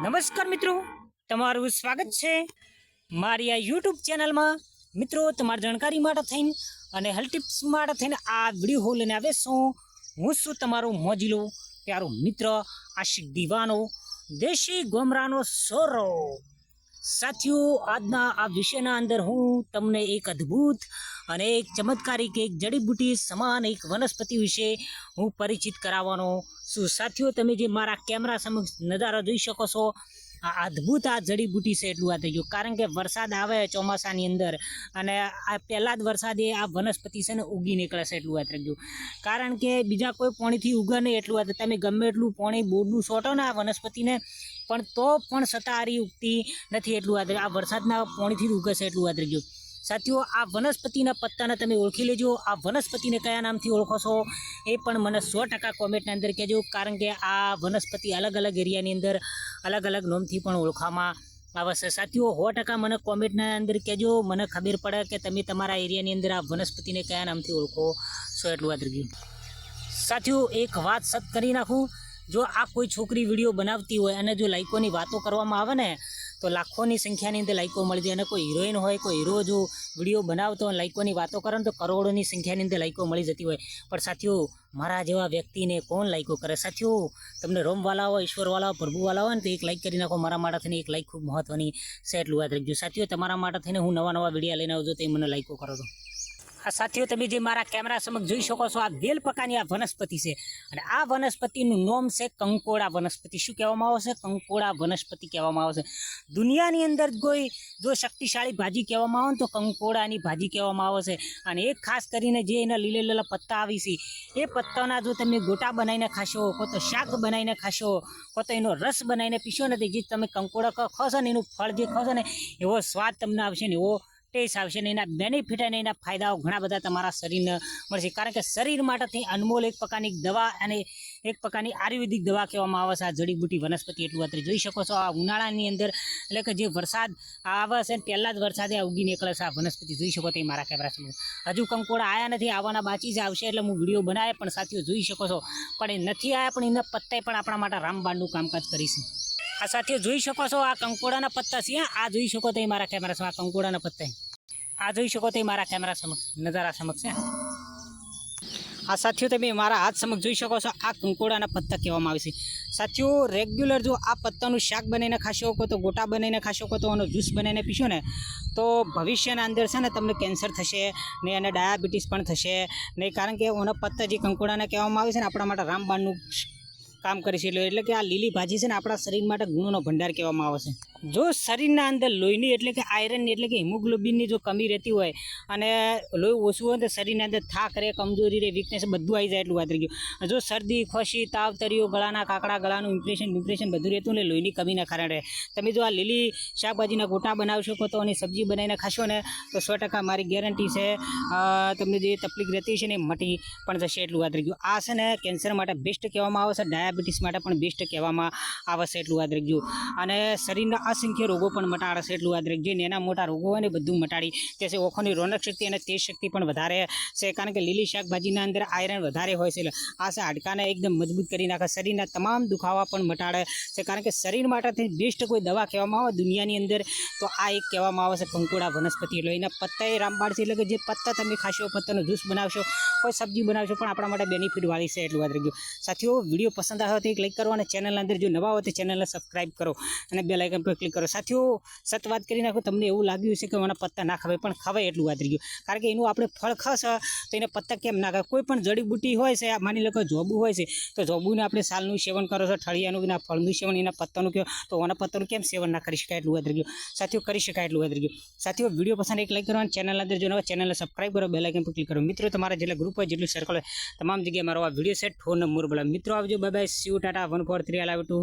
નમસ્કાર મિત્રો, તમારું સ્વાગત છે મારી આ યુટ્યુબ ચેનલમાં. મિત્રો, તમારી જાણકારી માટે થઈને અને હેલ્થ ટિપ્સ માટે થઈને આ વીડિયો હું લઈને આવે છું. હું છું તમારો મોજીલો, પ્યારો મિત્ર, આશિક દીવાનો, દેશી ગોમરાનો સોરો. સાથીઓ, આજના આ વિષયના અંદર હું તમને એક અદ્ભુત અને એક ચમત્કારિક, એક જડીબુટી સમાન, એક વનસ્પતિ વિશે હું પરિચિત કરાવવાનો છું. સાથીઓ, તમે જે મારા કેમેરા સમક્ષ નજારો જોઈ શકો છો, આ અદ્ભુત આ જડીબુટી છે એટલું આ થઈ ગયું. કારણ કે વરસાદ આવે ચોમાસાની અંદર અને આ પહેલાં જ વરસાદે આ વનસ્પતિ છે ને ઉગી નીકળે છે એટલું આ થઈ ગયું. કારણ કે બીજા કોઈ પાણીથી ઉગે નહીં એટલું આ તમે ગમે એટલું પાણી બોરનું છોટો ને આ વનસ્પતિને, પણ તો પણ સતારી ઉગતી નથી એટલું આ આ વરસાદના પાણીથી ઉગે છે એટલું આ થઈ ગયું. સાથીઓ, આ વનસ્પતિના પત્તાને તમે ઓળખી લેજો. આ વનસ્પતિને કયા નામથી ઓળખો છો? એ પણ મને સો ટકા કોમેન્ટની અંદર કહેજો, કારણ કે આ વનસ્પતિ અલગ અલગ એરિયાની અંદર અલગ અલગ નોમથી પણ ઓળખવામાં આવે છે. સાથીઓ, સો ટકા મને કોમેન્ટના અંદર કહેજો. મને ખબર પડે કે તમે તમારા એરિયાની અંદર આ વનસ્પતિને કયા નામથી ઓળખો છો એટલું વાત ગયું સાથીઓ, એક વાત સત કરી નાખું. જો આ કોઈ છોકરી વીડિયો બનાવતી હોય અને જો લાઈકોની વાતો કરવામાં આવે ને તો લાખોની સંખ્યાની અંદર લાઈકો મળી જાય અને કોઈ હિરોઈન હોય, કોઈ હીરો જો વીડિયો બનાવતો હોય, લાઈકોની વાતો કરે ને તો કરોડોની સંખ્યાની અંદર લાઈકો મળી જતી હોય. પણ સાથીઓ, મારા જેવા વ્યક્તિને કોણ લાઈકો કરે? સાથીઓ, તમને રોમવાલા હોય ઈશ્વરવાલા પ્રભુવાલા હોય ને તો એક લાઈક કરી નાખો. મારા માટે થઈને એક લાઈક ખૂબ મહત્ત્વની છે. એટલું યાદ રાખજો. સાથીઓ, તમારા માટે થઈને હું નવા નવા વિડીયા લઈને આવજો. તો એ મને લાઈકો કરો તો આ સાથીઓ, તમે જે મારા કેમેરા સમક્ષ જોઈ શકો છો, આ વેલ પ્રકારની આ વનસ્પતિ છે. અને આ વનસ્પતિનું નામ છે કંકોડા વનસ્પતિ. શું કહેવામાં આવે છે? કંકોડા વનસ્પતિ કહેવામાં આવે છે. દુનિયાની અંદર કોઈ જો શક્તિશાળી ભાજી કહેવામાં આવે ને તો કંકોડાની ભાજી કહેવામાં આવે છે. અને એક ખાસ કરીને જે એના લીલે લીલા પત્તા આવી છે, એ પત્તાના જો તમે ગોટા બનાવીને ખાશો, કો તો શાક બનાવીને ખાશો, કો તો એનો રસ બનાવીને પીશો ને જે તમે કંકોડા ખાશો ને, એનું ફળ જે ખાશો ને, એવો સ્વાદ તમને આવશે ને એવો ટેસ્ટ આવશે અને એના બેનિફિટ અને એના ફાયદાઓ ઘણા બધા તમારા શરીરને મળશે. કારણ કે શરીર માટેથી અનમોલ એક પ્રકારની દવા અને એક પ્રકારની આયુર્વેદિક દવા કહેવામાં આવે છે. આ જડીબુટી વનસ્પતિ એટલું અત્યારે જોઈ શકો છો. આ ઉનાળાની અંદર એટલે કે જે વરસાદ આવે છે પહેલાં જ વરસાદે આ ઉગી નીકળે છે આ વનસ્પતિ જોઈ શકો તે મારા કેમેરા સમય હજુ કંકોડા આવ્યા નથી, આવવાના બાકી જ આવશે એટલે હું વીડિયો બનાવે પણ સાથીઓ જોઈ શકો છો. પણ એ નથી આવ્યા પણ એના પત્તાએ પણ આપણા માટે રામબાણનું કામકાજ કરીશું. આ સાથે જોઈ શકો છો આ કંકોડાના પત્તા છે. આ જોઈ શકો તો મારા કેમેરા આ કંકોડાના પત્તા. આ જોઈ શકો તો મારા કેમેરા સમક્ષ, નજારા સમક્ષ છે આ સાથીઓ, તમે મારા હાથ સમક્ષ જોઈ શકો છો, આ કંકોડાના પત્તા કહેવામાં આવે છે. સાથીઓ, રેગ્યુલર જો આ પત્તાનું શાક બનાવીને ખાશો શકો તો ગોટા બનાવીને ખાશો શકો તો એનો જ્યુસ બનાવીને પીશો ને, તો ભવિષ્યના અંદર છે ને તમને કેન્સર થશે, ને અને ડાયાબિટીસ પણ થશે. ને કારણ કે ઓના પત્તા જે કંકોડાને કહેવામાં આવે છે ને, આપણા માટે રામબાણનું કામ કરી છે. એટલે એટલે કે આ લીલી ભાજી છે ને આપણા શરીર માટે ગુણોનો ભંડાર કહેવામાં આવે છે. જો શરીરના અંદર લોહીની એટલે કે આયરનની એટલે કે હિમોગ્લોબિનની જો કમી રહેતી હોય અને લોહી ઓછું હોય તો શરીરના અંદર થાક રહે, કમજોરી રહે વીકનેસ બધું આવી જાય એટલું વાત રહી ગયું. જો શરદી, ખોશી, તાવ, તરીઓ, ગળાના કાકડા, ગળાનું ઇમ્પ્રેશન ઇમ્પ્રેશન બધું રહેતું ને લોહીની કમીના કારણે. તમે જો આ લીલી શાકભાજીના ગોટા બનાવી શકો તો અને સબ્જી બનાવીને ખાશો ને તો સો ટકા મારી ગેરંટી છે તમને જે તકલીફ રહેતી છે ને એ મટી પણ જશે એટલું વાત રહી ગયું. આ છે ને કેન્સર માટે બેસ્ટ કહેવામાં આવે છે ડાયાબિટીસ માટે પણ બેસ્ટ કહેવામાં આવે છે એટલું યાદ રાખજો. અને શરીરના અસંખ્ય રોગો પણ મટાડે એટલું યાદ રાખજો. એના મોટા રોગો અને બધું મટાડી તે છે ઓખોની રોનક શક્તિ અને તેજ શક્તિ પણ વધારે છે. કારણ કે લીલી શાકભાજીના અંદર આયરન વધારે હોય છે આ છે હાડકાને એકદમ મજબૂત કરી નાખે. શરીરના તમામ દુખાવા પણ મટાડે છે. કારણ કે શરીર માટેથી બેસ્ટ કોઈ દવા કહેવામાં આવે, દુનિયાની અંદર તો આ એક કહેવામાં આવે છે કંકોડા વનસ્પતિ. એટલે એના પત્તા એ રામબાળ છે. એટલે કે જે પત્તા તમે ખાશો, પત્તાનો જ્યુસ બનાવશો કોઈ સબ્જી બનાવશો પણ આપણા માટે બેનિફિટ વાળી છે એટલું વાત ગયું સાથીઓ, વીડિયો પસંદ આવ્યો તો ક્લિક કરો અને ચેનલના અંદર જો નવા હોય તો ચેનલને સબસ્ક્રાઇબ કરો અને બે લાઇકન પર ક્લિક કરો. સાથીઓ, સત વાત કરી નાખો, તમને એવું લાગ્યું છે કે મને પત્તા ના ખવાય, પણ ખવાય એટલું વાત રહ્યું કારણ કે એનું આપણે ફળ ખાશ તો એને પત્તા કેમ ના ખાય? કોઈ પણ જડીબુટી હોય છે માની લો કે જોબું હોય છે, તો જોબુને આપણે સાલનું સેવન કરો છો, ઠળિયાનું એના ફળનું સેવન, એના પત્તાનું કહો તો ઓના પત્તાનું કેમ સેવન ના કરી શકાય એટલું યાદ રહ્યું સાથીઓ, કરી શકાય એટલું યાદ રહ્યું સાથીઓ, વીડિયો પસંદ એક લાઈક કરો અને ચેનલ અંદર જો ચેનલને સબસ્ક્રાઇબ કરો બે લાઇકન પર ક્લિક કરો. મિત્રો, તમારા જેટલા ગ્રુપ હોય જેટલું સર્કલ હોય, તમામ જગ્યાએ મારો આ વીડિયો સેટ ફોન નંબર બોલા મિત્રો, આવજો bye bye see you tata one four three આલ ટુ